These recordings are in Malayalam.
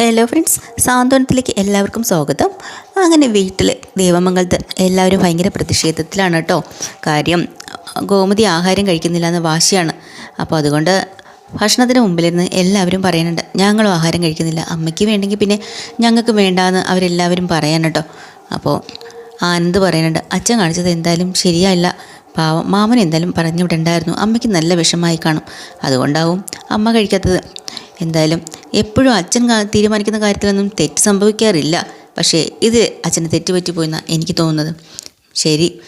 ഹലോ ഫ്രണ്ട്സ് സാന്ത്വനത്തിലേക്ക് എല്ലാവർക്കും സ്വാഗതം. അങ്ങനെ വീട്ടിൽ ദേവമംഗലത്ത് എല്ലാവരും ഭയങ്കര പ്രതിഷേധത്തിലാണ് കേട്ടോ. കാര്യം ഗോമതി ആഹാരം കഴിക്കുന്നില്ല എന്ന് വാശിയാണ്. അപ്പോൾ അതുകൊണ്ട് ഭക്ഷണത്തിന് മുമ്പിലിരുന്ന് എല്ലാവരും പറയുന്നുണ്ട് ഞങ്ങളും ആഹാരം കഴിക്കുന്നില്ല. അമ്മയ്ക്ക് വേണ്ടെങ്കിൽ പിന്നെ ഞങ്ങൾക്ക് വേണ്ടാന്ന് അവരെല്ലാവരും പറയാൻ കേട്ടോ. അപ്പോൾ ആനന്ദ് പറയുന്നുണ്ട് അച്ഛൻ കാണിച്ചത് എന്തായാലും ശരിയല്ല പാവം മാമൻ എന്തായാലും പറഞ്ഞു വിടണ്ടായിരുന്നു അമ്മയ്ക്ക് നല്ല വിഷമായി കാണും. അതുകൊണ്ടാവും അമ്മ കഴിക്കാത്തത്. എന്തായാലും എപ്പോഴും അച്ഛൻ തീരുമാനിക്കുന്ന കാര്യത്തിലൊന്നും തെറ്റ് സംഭവിക്കാറില്ല. പക്ഷേ ഇത് അച്ഛന് തെറ്റുപറ്റിപ്പോയെന്നാണ് എനിക്ക് തോന്നുന്നത്. ശരി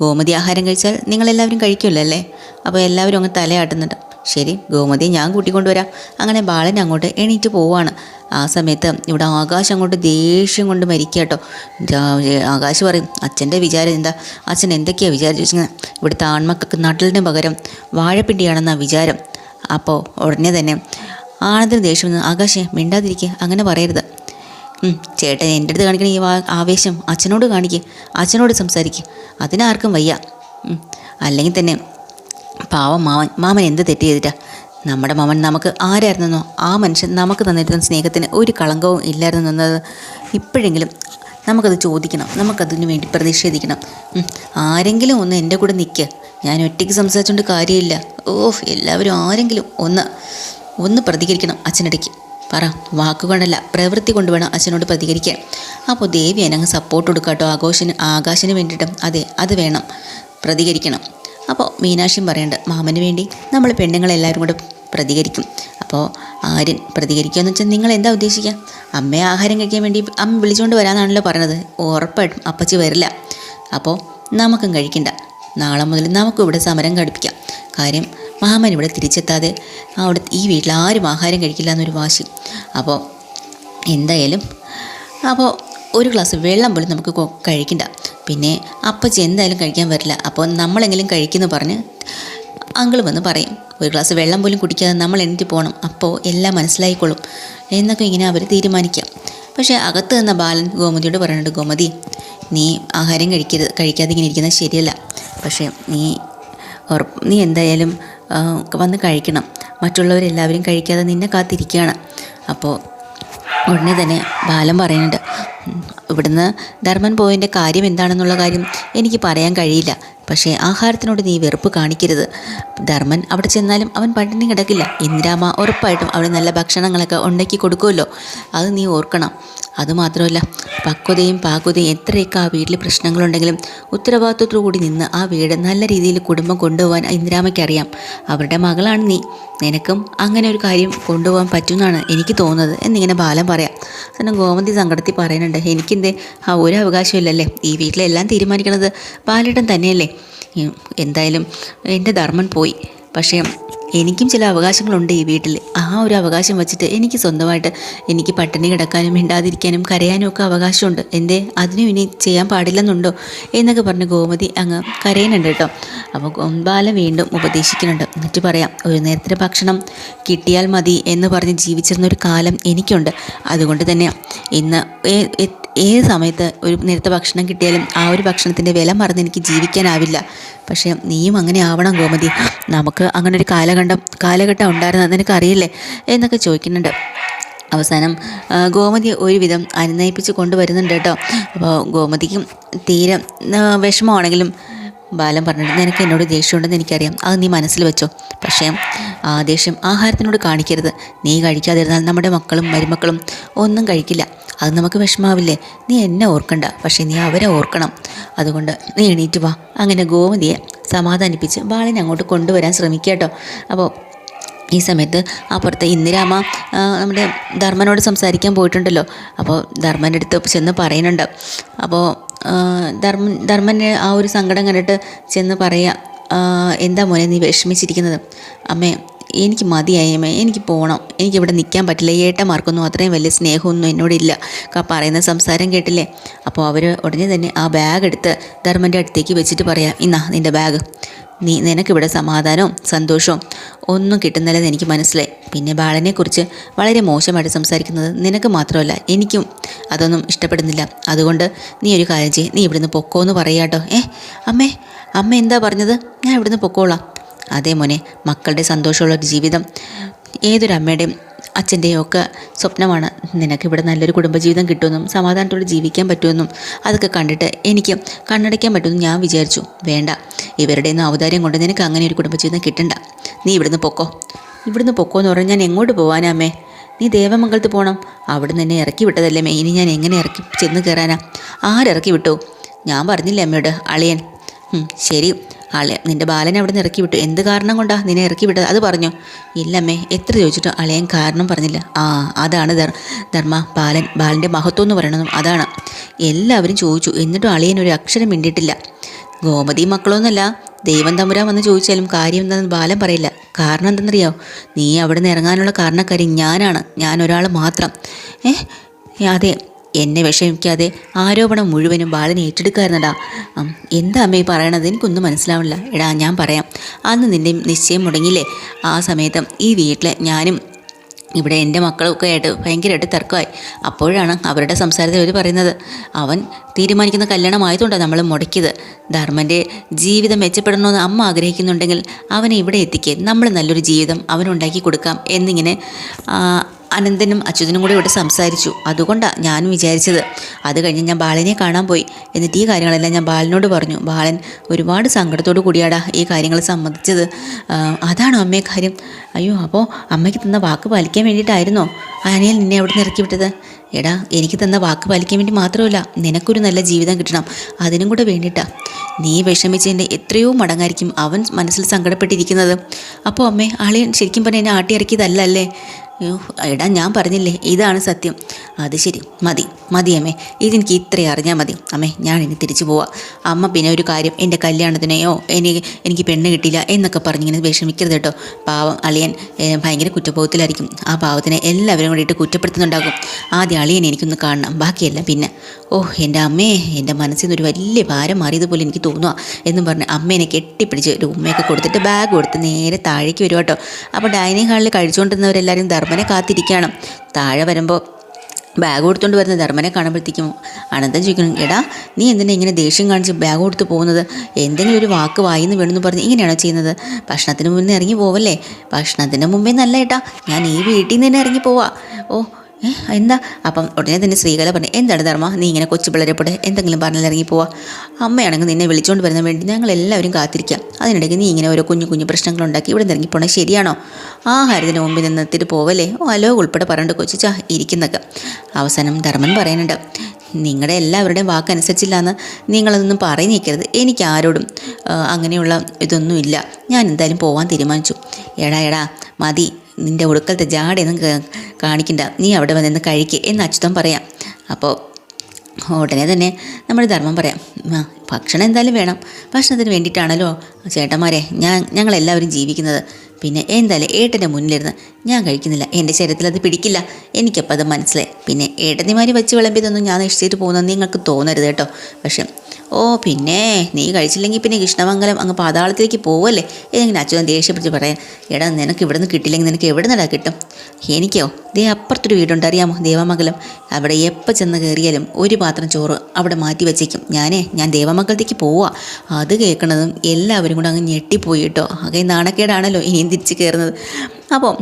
ഗോമതി ആഹാരം കഴിച്ചാൽ നിങ്ങളെല്ലാവരും കഴിക്കുമല്ലോ അല്ലേ? അപ്പോൾ എല്ലാവരും അങ്ങ് തലയാട്ടുന്നുണ്ട്. ശരി ഗോമതി ഞാൻ കൂട്ടിക്കൊണ്ടുവരാം. അങ്ങനെ ബാലൻ അങ്ങോട്ട് എണീറ്റ് പോവാണ്. ആ സമയത്ത് ഇവിടെ ആകാശം അങ്ങോട്ട് ദേഷ്യം കൊണ്ട് മരിക്കുക കേട്ടോ. ആകാശ് പറയും അച്ഛന്റെ വിചാരം എന്താ? അച്ഛൻ എന്തൊക്കെയാണ് വിചാരിച്ചിരിക്കുന്നത്? ഇവിടുത്തെ ആൺമക്കൾക്ക് നട്ടലിന് പകരം വാഴപ്പിണ്ടിയാണെന്നാണ് വിചാരം. അപ്പോൾ ഉടനെ തന്നെ ആനന്ദിന് ദേഷ്യം വന്നു ആകാശേ മിണ്ടാതിരിക്കുക അങ്ങനെ പറയരുത്. ചേട്ടൻ എന്റെ അടുത്ത് കാണിക്കണ ഈ ആവേശം അച്ഛനോട് കാണിക്കുക അച്ഛനോട് സംസാരിക്കുക അതിനാർക്കും വയ്യ. അല്ലെങ്കിൽ തന്നെ പാവം മാമൻ മാമൻ എന്ത് തെറ്റ് ചെയ്തിട്ടാ? നമ്മുടെ മാമൻ നമുക്ക് ആരായിരുന്നെന്നോ? ആ മനുഷ്യൻ നമുക്ക് തന്നിരുന്ന സ്നേഹത്തിന് ഒരു കളങ്കവും ഇല്ലായിരുന്നു എന്നത് ഇപ്പോഴെങ്കിലും നമുക്കത് ചോദിക്കണം നമുക്കതിനു വേണ്ടി പ്രതിഷേധിക്കണം. ആരെങ്കിലും ഒന്ന് എന്റെ കൂടെ നിൽക്കുക ഞാൻ ഒറ്റയ്ക്ക് സംസാരിച്ചുകൊണ്ട് കാര്യമില്ല. ഓഹ് എല്ലാവരും ആരെങ്കിലും ഒന്ന് ഒന്ന് പ്രതികരിക്കണം അച്ഛനിടയ്ക്ക് പറ വാക്കുകൊണ്ടല്ല പ്രവൃത്തി കൊണ്ട് വേണം അച്ഛനോട് പ്രതികരിക്കാൻ. അപ്പോൾ ദേവി അനങ്ങ് സപ്പോർട്ട് കൊടുക്കാട്ടോ കേട്ടോ ആഘോഷിന് ആകാശിന് വേണ്ടിയിട്ടും. അതെ അത് വേണം. പ്രതികരിക്കണം. അപ്പോൾ മീനാക്ഷിയും പറയേണ്ട മാമന് വേണ്ടി നമ്മൾ പെണ്ണുങ്ങളെല്ലാവരും കൂടെ പ്രതികരിക്കും. അപ്പോൾ ആര്യൻ പ്രതികരിക്കുകയെന്ന് വെച്ചാൽ നിങ്ങൾ എന്താ ഉദ്ദേശിക്കുക അമ്മയെ ആഹാരം കഴിക്കാൻ വേണ്ടി അമ്മ വിളിച്ചുകൊണ്ട് വരാമെന്നാണല്ലോ പറഞ്ഞത് ഉറപ്പായിട്ടും അപ്പച്ചി വരില്ല. അപ്പോൾ നമുക്കും കഴിക്കണ്ട. നാളെ മുതൽ നമുക്കും ഇവിടെ സമരം ഘടിപ്പിക്കാം. കാര്യം മാമൻ ഇവിടെ തിരിച്ചെത്താതെ അവിടെ ഈ വീട്ടിൽ ആരും ആഹാരം കഴിക്കില്ല എന്നൊരു വാശി. അപ്പോൾ എന്തായാലും അപ്പോൾ ഒരു ഗ്ലാസ് വെള്ളം പോലും നമുക്ക് കഴിക്കണ്ട. പിന്നെ അപ്പച്ചി എന്തായാലും കഴിക്കാൻ വരില്ല. അപ്പോൾ നമ്മളെങ്കിലും കഴിക്കുമെന്ന് പറഞ്ഞ് അങ്കിൾ വന്ന് പറയും ഒരു ഗ്ലാസ് വെള്ളം പോലും കുടിക്കാതെ നമ്മൾ എണീറ്റ് പോകണം അപ്പോൾ എല്ലാം മനസ്സിലായിക്കൊള്ളും എന്നൊക്കെ ഇങ്ങനെ അവർ തീരുമാനിക്കാം. പക്ഷേ അകത്ത് നിന്ന ബാലൻ ഗോമതിയോട് പറയുന്നുണ്ട് ഗോമതി നീ ആഹാരം കഴിക്കരുത്. കഴിക്കാതെ ഇങ്ങനെ ഇരിക്കുന്നത് ശരിയല്ല. പക്ഷേ നീ നീ എന്തായാലും വന്ന് കഴിക്കണം. മറ്റുള്ളവരെല്ലാവരും കഴിക്കാതെ നിന്നെ കാത്തിരിക്കുകയാണ്. അപ്പോൾ ഉടനെ തന്നെ ബാലൻ പറയുന്നുണ്ട് "ഉം, ഇവിടുന്ന് ധർമ്മൻ പോയതിന്റെ കാര്യം എന്താണെന്നുള്ള കാര്യം എനിക്ക് പറയാൻ കഴിയില്ല. പക്ഷേ ആഹാരത്തിനോട് നീ വെറുപ്പ് കാണിക്കരുത്. ധർമ്മൻ അവിടെ ചെന്നാലും അവൻ പട്ടിണി കിടക്കില്ല. ഇന്ദിരാമ ഉറപ്പായിട്ടും അവിടെ നല്ല ഭക്ഷണങ്ങളൊക്കെ ഉണ്ടാക്കി കൊടുക്കുമല്ലോ. അത് നീ ഓർക്കണം. അതുമാത്രമല്ല പക്വതയും പാക്വതയും എത്രയൊക്കെ ആ വീട്ടിൽ പ്രശ്നങ്ങളുണ്ടെങ്കിലും ഉത്തരവാദിത്വത്തോടു കൂടി നിന്ന് ആ വീട് നല്ല രീതിയിൽ കുടുംബം കൊണ്ടുപോകാൻ ഇന്ദിരാമയ്ക്കറിയാം അവരുടെ മകളാണ് നീ. നിനക്കും അങ്ങനെ ഒരു കാര്യം കൊണ്ടുപോകാൻ പറ്റുമെന്നാണ് എനിക്ക് തോന്നുന്നത് എന്നിങ്ങനെ ബാലം പറയാം. അതിന് ഗോമതി സങ്കടത്തിൽ പറയുന്നുണ്ട് എനിക്കെന്തേ? ആ ഒരു അവകാശമില്ലല്ലേ ഈ വീട്ടിലെല്ലാം തീരുമാനിക്കുന്നത് ബാലേട്ടൻ തന്നെയല്ലേ? എന്തായാലും എന്റെ ധർമ്മൻ പോയി. പക്ഷേ എനിക്കും ചില അവകാശങ്ങളുണ്ട് ഈ വീട്ടിൽ. ആ ഒരു അവകാശം വെച്ചിട്ട് എനിക്ക് സ്വന്തമായിട്ട് എനിക്ക് പട്ടിണി കിടക്കാനും മിണ്ടാതിരിക്കാനും കരയാനും ഒക്കെ അവകാശമുണ്ട്. എന്തേ? അതിനും ഇനി ചെയ്യാൻ പാടില്ലെന്നുണ്ടോ? എന്നൊക്കെ പറഞ്ഞ് ഗോമതി അങ്ങ് കരയുന്നുണ്ട് കേട്ടോ. അപ്പോൾ ഗോമ്പാല വീണ്ടും ഉപദേശിക്കുന്നുണ്ട്. എന്നിട്ട് പറയാം ഒരു നേരത്തെ ഭക്ഷണം കിട്ടിയാൽ മതി എന്ന് പറഞ്ഞ് ജീവിച്ചിരുന്ന ഒരു കാലം എനിക്കുണ്ട്. അതുകൊണ്ട് തന്നെ ഇന്ന് ഏത് സമയത്ത് ഒരു നേരത്തെ ഭക്ഷണം കിട്ടിയാലും ആ ഒരു ഭക്ഷണത്തിന്റെ വില മറന്ന് എനിക്ക് ജീവിക്കാനാവില്ല. പക്ഷേ നീയും അങ്ങനെ ആവണം ഗോമതി. നമുക്ക് അങ്ങനെ ഒരു കാലഘട്ടം ഉണ്ടായിരുന്നത് നിനക്ക് അറിയില്ലേ എന്നൊക്കെ ചോദിക്കുന്നുണ്ട്. അവസാനം ഗോമതി ഒരുവിധം അനുനയിപ്പിച്ച് കൊണ്ടുവരുന്നുണ്ട് കേട്ടോ. അപ്പോൾ ഗോമതിക്കും തീരെ വിഷമമാണെങ്കിലും ബാലൻ പറഞ്ഞിട്ട് നിനക്ക് എന്നോട് ദേഷ്യമുണ്ടെന്ന് എനിക്കറിയാം. അത് നീ മനസ്സിൽ വെച്ചോ. പക്ഷേ ആ ദേഷ്യം ആഹാരത്തിനോട് കാണിക്കരുത്. നീ കഴിക്കാതിരുന്നാൽ നമ്മുടെ മക്കളും മരുമക്കളും ഒന്നും കഴിക്കില്ല. അത് നമുക്ക് വിഷമാവില്ലേ? നീ എന്നെ ഓർക്കണ്ട. പക്ഷേ നീ അവരെ ഓർക്കണം. അതുകൊണ്ട് നീ എണീറ്റ് വാ. അങ്ങനെ ഗോമതിയെ സമാധാനിപ്പിച്ച് ബാലനെ അങ്ങോട്ട് കൊണ്ടുവരാൻ ശ്രമിക്കുക കേട്ടോ. അപ്പോൾ ഈ സമയത്ത് അപ്പുറത്തെ ഇന്ദിരാമ നമ്മുടെ ധർമ്മനോട് സംസാരിക്കാൻ പോയിട്ടുണ്ടല്ലോ. അപ്പോൾ ധർമ്മന്റെ അടുത്ത് ചെന്ന് പറയുന്നുണ്ട്. അപ്പോൾ ധർമ്മൻ ധർമ്മൻ ആ ഒരു സങ്കടം കണ്ടിട്ട് ചെന്ന് പറയുക എന്താ മോനെ നീ വിഷമിച്ചിരിക്കുന്നത്? അമ്മേ എനിക്ക് മതിയായ്മേ എനിക്ക് പോകണം എനിക്കിവിടെ നിൽക്കാൻ പറ്റില്ല. ഏട്ടന്മാർക്കൊന്നും അത്രയും വലിയ സ്നേഹമൊന്നും എന്നോടില്ല പറയുന്ന സംസാരം കേട്ടില്ലേ? അപ്പോൾ അവർ ഉടനെ തന്നെ ആ ബാഗ് എടുത്ത് ധർമ്മന്റെ അടുത്തേക്ക് വെച്ചിട്ട് പറയാം ഇന്നാ നിന്റെ ബാഗ് നീ നിനക്കിവിടെ സമാധാനവും സന്തോഷവും ഒന്നും കിട്ടുന്നില്ലെന്ന് എനിക്ക് മനസ്സിലായി. പിന്നെ ബാലനെക്കുറിച്ച് വളരെ മോശമായിട്ട് സംസാരിക്കുന്നത് നിനക്ക് മാത്രമല്ല എനിക്കും അതൊന്നും ഇഷ്ടപ്പെടുന്നില്ല. അതുകൊണ്ട് നീ ഒരു കാര്യം ചെയ്യ്. നീ ഇവിടുന്ന് പൊക്കോ എന്ന് പറയാട്ടോ. ഏ അമ്മേ അമ്മ എന്താ പറഞ്ഞത്? ഞാൻ ഇവിടുന്ന് പൊക്കോളാം. അതേ മോനെ മക്കളുടെ സന്തോഷമുള്ള ഒരു ജീവിതം ഏതൊരു അമ്മയുടെയും അച്ഛന്റെയും ഒക്കെ സ്വപ്നമാണ്. നിനക്ക് ഇവിടെ നല്ലൊരു കുടുംബജീവിതം കിട്ടുമെന്നും സമാധാനത്തോടെ ജീവിക്കാൻ പറ്റുമെന്നും അതൊക്കെ കണ്ടിട്ട് എനിക്ക് കണ്ണടയ്ക്കാൻ പറ്റുമെന്ന് ഞാൻ വിചാരിച്ചു. വേണ്ട ഇവരുടെ ഒന്നും ഔദാര്യം കൊണ്ട് നിനക്ക് അങ്ങനെ ഒരു കുടുംബജീവിതം കിട്ടണ്ട. നീ ഇവിടുന്ന് പൊക്കോ. ഇവിടുന്ന് പൊക്കോ എന്ന് പറഞ്ഞാൽ ഞാൻ എങ്ങോട്ട് പോകാനാമേ നീ ദേവമംഗലത്ത് പോകണം അവിടെ നിന്ന് എന്നെ ഇറക്കി വിട്ടതല്ലേ മേ ഇനി ഞാൻ എങ്ങനെ ഇറക്കി ചെന്ന് കയറാനാ? ആരിറക്കി വിട്ടു? ഞാൻ പറഞ്ഞില്ലേ അമ്മയോട് അളിയൻ. ശരി. അളിയ നിന്റെ ബാലനെ അവിടെ നിന്ന് ഇറക്കി വിട്ടു. എന്ത് കാരണം കൊണ്ടാ നിന്നെ ഇറക്കി വിട്ടത്? അത് പറഞ്ഞു. ഇല്ലമ്മേ എത്ര ചോദിച്ചിട്ടും അളിയൻ കാരണം പറഞ്ഞില്ല. ആ അതാണ് ധർ ധർമ്മ ബാലൻ ബാലന്റെ മഹത്വം എന്ന് പറയണതും അതാണ്. എല്ലാവരും ചോദിച്ചു. എന്നിട്ടും അളിയൻ ഒരു അക്ഷരം മിണ്ടിയിട്ടില്ല. ഗോമതി മക്കളൊന്നുമല്ല ദൈവം തമ്പുരാൻ വന്ന് ചോദിച്ചാലും കാര്യം എന്താണെന്ന് ബാലൻ പറയില്ല. കാരണം എന്തെന്നറിയോ? നീ അവിടെ നിന്ന് ഇറങ്ങാനുള്ള കാരണക്കാരി ഞാനാണ്. ഞാൻ ഒരാൾ മാത്രം. ഏ? അതെ എന്നെ വിഷമിക്കാതെ ആരോപണം മുഴുവനും ബാലനെ ഏറ്റെടുക്കാറുണ്ടാ എന്താ അമ്മേ പറയണത്? എനിക്കൊന്നും മനസ്സിലാവില്ല എടാ ഞാൻ പറയാം. അന്ന് നിന്റെ നിശ്ചയം മുടങ്ങിയില്ലേ? ആ സമയത്ത് ഈ വീട്ടിൽ ഞാനും ഇവിടെ എന്റെ മക്കളൊക്കെ ആയിട്ട് ഭയങ്കരമായിട്ട് തർക്കമായി. അപ്പോഴാണ് അവരുടെ സംസാരത്തിൽ അവർ പറയുന്നത്. അവൻ തീരുമാനിക്കുന്ന കല്യാണമായതുകൊണ്ടാണ് നമ്മൾ മുടക്കിയത്. ധർമ്മന്റെ ജീവിതം മെച്ചപ്പെടണമെന്ന് അമ്മ ആഗ്രഹിക്കുന്നുണ്ടെങ്കിൽ അവനെ ഇവിടെ എത്തിക്കേ. നമ്മൾ നല്ലൊരു ജീവിതം അവനുണ്ടാക്കി കൊടുക്കാം എന്നിങ്ങനെ അനന്തനും അച്യുതനും കൂടെ ഇവിടെ സംസാരിച്ചു. അതുകൊണ്ടാണ് ഞാനും വിചാരിച്ചത്. അത് കഴിഞ്ഞ് ഞാൻ ബാലനെ കാണാൻ പോയി. എന്നിട്ട് ഈ കാര്യങ്ങളെല്ലാം ഞാൻ ബാലനോട് പറഞ്ഞു. ബാലൻ ഒരുപാട് സങ്കടത്തോടു കൂടിയാടാ ഈ കാര്യങ്ങൾ സംബന്ധിച്ചത്. അതാണോ അമ്മയെ കാര്യം? അയ്യോ അപ്പോൾ അമ്മയ്ക്ക് തന്ന വാക്ക് പാലിക്കാൻ വേണ്ടിയിട്ടായിരുന്നോ? അനിയൽ നിന്നെ അവിടെ നിന്ന് ഇറക്കി വിട്ടത്? എടാ എനിക്ക് തന്ന വാക്ക് പാലിക്കാൻ വേണ്ടി മാത്രമല്ല നിനക്കൊരു നല്ല ജീവിതം കിട്ടണം. അതിനും കൂടെ വേണ്ടിയിട്ടാണ് നീ വിഷമിച്ചതിന്റെ എത്രയോ മടങ്ങായിരിക്കും അവൻ മനസ്സിൽ സങ്കടപ്പെട്ടിരിക്കുന്നത്. അപ്പോൾ അമ്മേ ആളെ ശരിക്കും പറഞ്ഞാൽ എന്നെ ആട്ടി ഇറക്കിയതല്ല അല്ലേ? എടാ ഞാൻ പറഞ്ഞില്ലേ ഇതാണ് സത്യം. അത് ശരി മതി മതി അമ്മേ. ഇതെനിക്ക് ഇത്രയും അറിഞ്ഞാൽ മതി. അമ്മേ ഞാൻ ഇനി തിരിച്ചു പോവാം. അമ്മ പിന്നെ ഒരു കാര്യം എന്റെ കല്യാണത്തിനെയോ എനിക്ക് എനിക്ക് പെണ്ണ് കിട്ടില്ല എന്നൊക്കെ പറഞ്ഞിങ്ങനെ വിഷമിക്കരുത് കേട്ടോ. പാവം അളിയൻ ഭയങ്കര കുറ്റബോധത്തിലായിരിക്കും. ആ പാവത്തിനെ എല്ലാവരും കൂടിയിട്ട് കുറ്റപ്പെടുത്തുന്നുണ്ടാകും. ആദ്യം അളിയൻ എനിക്കൊന്ന് കാണണം ബാക്കിയെല്ലാം പിന്നെ. ഓ എന്റെ അമ്മേ എന്റെ മനസ്സിൽ നിന്ന് ഒരു വലിയ ഭാരം മാറിയതുപോലെ എനിക്ക് തോന്നുക എന്നും പറഞ്ഞ് അമ്മേനെ കെട്ടിപ്പിടിച്ച് ഒരു ഉമ്മയൊക്കെ കൊടുത്തിട്ട് ബാഗ് കൊടുത്ത് നേരെ താഴേക്ക് വരും അപ്പോൾ ഡൈനിങ് ഹാളിൽ കഴിച്ചുകൊണ്ടിരുന്നവരെല്ലാവരും ധർമ്മനെ കാത്തിരിക്കുകയാണ്. താഴെ വരുമ്പോൾ ബാഗ് കൊടുത്തുകൊണ്ട് വരുന്ന ധർമ്മനെ കാണുമ്പോഴത്തേക്കും അനന്തൻ ചോദിക്കണം എടാ നീ എന്തിനാ ഇങ്ങനെ ദേഷ്യം കാണിച്ച് ബാഗ് കൊടുത്ത് പോകുന്നത്? എന്തെങ്കിലും ഒരു വാക്ക് വായിന്ന് വേണമെന്ന് പറഞ്ഞ് ഇങ്ങനെയാണോ ചെയ്യുന്നത്? ഭക്ഷണത്തിന് മുന്നേ ഇറങ്ങി പോവല്ലേ? ഭക്ഷണത്തിന് മുമ്പേ നല്ല ഏട്ടാ ഞാൻ ഈ വീട്ടിൽ നിന്ന് തന്നെ ഇറങ്ങി പോവാ. ഓ എന്താ? അപ്പം ഉടനെ തന്നെ സ്ത്രീകളെ പറഞ്ഞു എന്താണ് ധർമ്മ? നീ ഇങ്ങനെ കൊച്ചു പിള്ളേരെ പോലെ എന്തെങ്കിലും പറഞ്ഞാൽ ഇറങ്ങി പോവാ. അമ്മയാണെങ്കിൽ നിന്നെ വിളിച്ചുകൊണ്ട് വരുന്ന വേണ്ടി ഞങ്ങൾ എല്ലാവരും കാത്തിരിക്കാം. അതിനിടയ്ക്ക് നീ ഇങ്ങനെ ഓരോ കുഞ്ഞു കുഞ്ഞു പ്രശ്നങ്ങളുണ്ടാക്കി ഇവിടെ നിന്ന് ഇറങ്ങി പോണേ ശരിയാണോ? ആഹാരത്തിന് മുമ്പിൽ നിന്നെത്തിട്ട് പോവല്ലേ? ഓ അലോ ഉൾപ്പെടെ പറഞ്ഞിട്ട് കൊച്ചിച്ചാ ഇരിക്കുന്നൊക്കെ. അവസാനം ധർമ്മൻ പറയുന്നുണ്ട് നിങ്ങളുടെ എല്ലാവരുടെയും വാക്കനുസരിച്ചില്ലാന്ന് നിങ്ങളതൊന്നും പറഞ്ഞു നിൽക്കരുത് എനിക്ക് ആരോടും ആ, അങ്ങനെയുള്ള ഇതൊന്നുമില്ല. ഞാൻ എന്തായാലും പോവാൻ തീരുമാനിച്ചു. എടാ എടാ മതി. നിന്റെ ഒടുക്കലത്തെ ജാടയൊന്നും കാണിക്കണ്ട. നീ അവിടെ വന്നിരുന്ന് കഴിക്ക് എന്ന് അച്യുതം പറയാം. അപ്പോൾ ഉടനെ തന്നെ നമ്മൾ ധർമ്മം പറയാം. ഭക്ഷണം എന്തായാലും വേണം. ഭക്ഷണത്തിന് വേണ്ടിയിട്ടാണല്ലോ ചേട്ടന്മാരെ ഞാൻ ഞങ്ങളെല്ലാവരും ജീവിക്കുന്നത്. പിന്നെ എന്തായാലും ഏട്ടന്റെ മുന്നിലിരുന്ന് ഞാൻ കഴിക്കുന്നില്ല. എന്റെ ശരീരത്തിൽ അത് പിടിക്കില്ല. എനിക്കപ്പോൾ അത് മനസ്സിലായി. പിന്നെ ഏട്ടത്തിമാർ വെച്ച് വിളമ്പിയതൊന്നും ഞാൻ നിശ്ചയിച്ചിട്ട് പോകുന്നത് നിങ്ങൾക്ക് തോന്നരുത് കേട്ടോ. പക്ഷെ ഓ പിന്നെ നീ കഴിച്ചില്ലെങ്കിൽ പിന്നെ കൃഷ്ണമംഗലം അങ്ങ് പാതാളത്തിലേക്ക് പോവല്ലേ? ഏതെങ്കിലും അച്ഛൻ ദേഷ്യപ്പെടുത്തി പറയാൻ? എടാ നിനക്ക് ഇവിടെ നിന്ന് കിട്ടില്ലെങ്കിൽ നിനക്ക് എവിടെ നിന്നാ കിട്ടും? എനിക്കോ? ദേ അപ്പുറത്തൊരു വീടുണ്ട് അറിയാമോ? ദേവമംഗലം. അവിടെ എപ്പോൾ ചെന്ന് കയറിയാലും ഒരു പാത്രം ചോറ് അവിടെ മാറ്റി വെച്ചേക്കും. ഞാനേ ഞാൻ ദേവമംഗലത്തേക്ക് പോവാ. അത് കേൾക്കണതും എല്ലാവരും കൂടെ അങ്ങ് ഞെട്ടിപ്പോയിട്ടോ ആകെ നാണക്കേടാണല്ലോ ഇനിയും തിരിച്ച് കയറുന്നത്. അപ്പോൾ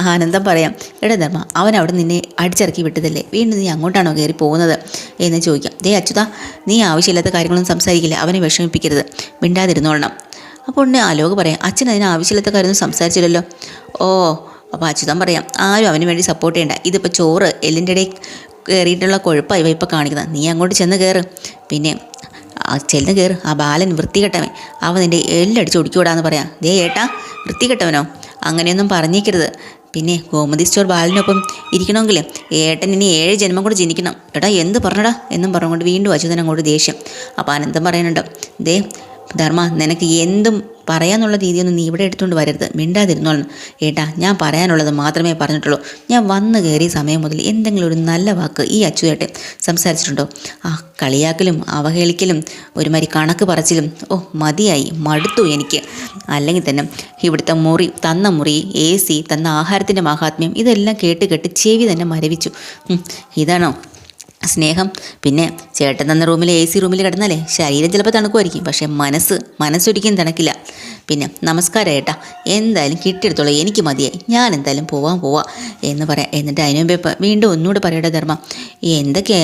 ആനന്ദം പറയാം എടാ ധർമ്മ അവൻ അവിടെ നിന്നെ അടിച്ചിറക്കി വിട്ടതല്ലേ? വീണ്ടും നീ അങ്ങോട്ടാണോ കയറി പോകുന്നത്? എന്ന് ചോദിക്കാം. ദേ അച്യുത നീ ആവശ്യമില്ലാത്ത കാര്യങ്ങളൊന്നും സംസാരിക്കില്ല അവനെ വിഷമിപ്പിക്കരുത്. മിണ്ടാതിരുന്നോളണം. അപ്പോൾ ഉണ്ണി ആലോക പറയാം അച്ഛൻ അതിന് ആവശ്യമില്ലാത്ത കാര്യമൊന്നും സംസാരിച്ചില്ലല്ലോ? ഓ അപ്പോൾ അച്യുതൻ പറയാം ആരും അവന് വേണ്ടി സപ്പോർട്ട് ചെയ്യണ്ട. ഇതിപ്പോൾ ചോറ് എല്ലിന്റെ ഇടയിൽ കയറിയിട്ടുള്ള കുഴപ്പമായി ഇവ ഇപ്പോൾ കാണിക്കുന്നത് നീ അങ്ങോട്ട് ചെന്ന് കയറ് പിന്നെ ആ ചെല്ലുന്ന കയറ് ആ ബാലൻ വൃത്തികെട്ടവൻ. അവൻ നിന്റെ എല്ലടിച്ച് ഒടിക്കൂടാന്ന് പറയാം. ദേ ഏട്ടാ വൃത്തികെട്ടവനോ? അങ്ങനെയൊന്നും പറഞ്ഞേക്കരുത് പിന്നെ ഗോമതി സ്റ്റോർ ബാലിനൊപ്പം ഇരിക്കണമെങ്കിൽ ഏട്ടൻ ഇനി ഏഴ് ജന്മം കൂടെ ജനിക്കണം. എടാ എന്ത് പറഞ്ഞടാ? എന്നും പറഞ്ഞുകൊണ്ട് വീണ്ടും അച്യുതൻ അങ്ങോട്ട് ദേഷ്യം. അപ്പോൾ അനന്തം പറയുന്നുണ്ട് ദേ ധർമ്മ നിനക്ക് എന്തും പറയാനുള്ള രീതിയൊന്നും നീ ഇവിടെ എടുത്തുകൊണ്ട് വരരുത്. മിണ്ടാതിരുന്നോളണം ഏട്ടാ ഞാൻ പറയാനുള്ളത് മാത്രമേ പറഞ്ഞിട്ടുള്ളൂ. ഞാൻ വന്നു കയറിയ സമയം മുതൽ എന്തെങ്കിലും ഒരു നല്ല വാക്ക് ഈ അച്ചുവേട്ടൻ സംസാരിച്ചിട്ടുണ്ടോ? ആ കളിയാക്കലും അവഹേളിക്കലും ഒരുമാതിരി കണക്ക് പറച്ചിലും. ഓ മതിയായി മടുത്തു എനിക്ക്. അല്ലെങ്കിൽ തന്നെ ഇവിടുത്തെ മുറി തന്ന മുറി എ സി തന്ന ആഹാരത്തിന്റെ മഹാത്മ്യം ഇതെല്ലാം കേട്ട് കേട്ട് ചെവി തന്നെ മരവിച്ചു. ഇതാണോ സ്നേഹം. പിന്നെ ചേട്ടൻ തന്ന റൂമിൽ എ സി റൂമിൽ കിടന്നാലേ ശരീരം ചിലപ്പോൾ തണുക്കുമായിരിക്കും. പക്ഷേ മനസ്സ് മനസ്സൊരിക്കലും തണുക്കില്ല. പിന്നെ നമസ്കാരം ഏട്ടാ. എന്തായാലും കിട്ടിയെടുത്തോളൂ. എനിക്ക് മതിയായി. ഞാൻ എന്തായാലും പോവാൻ പോവാ എന്ന് പറയാം. എന്നിട്ട് അതിനു മുമ്പേ വീണ്ടും ഒന്നുകൂടെ പറയട്ടെ ധർമ്മ. എന്തൊക്കെ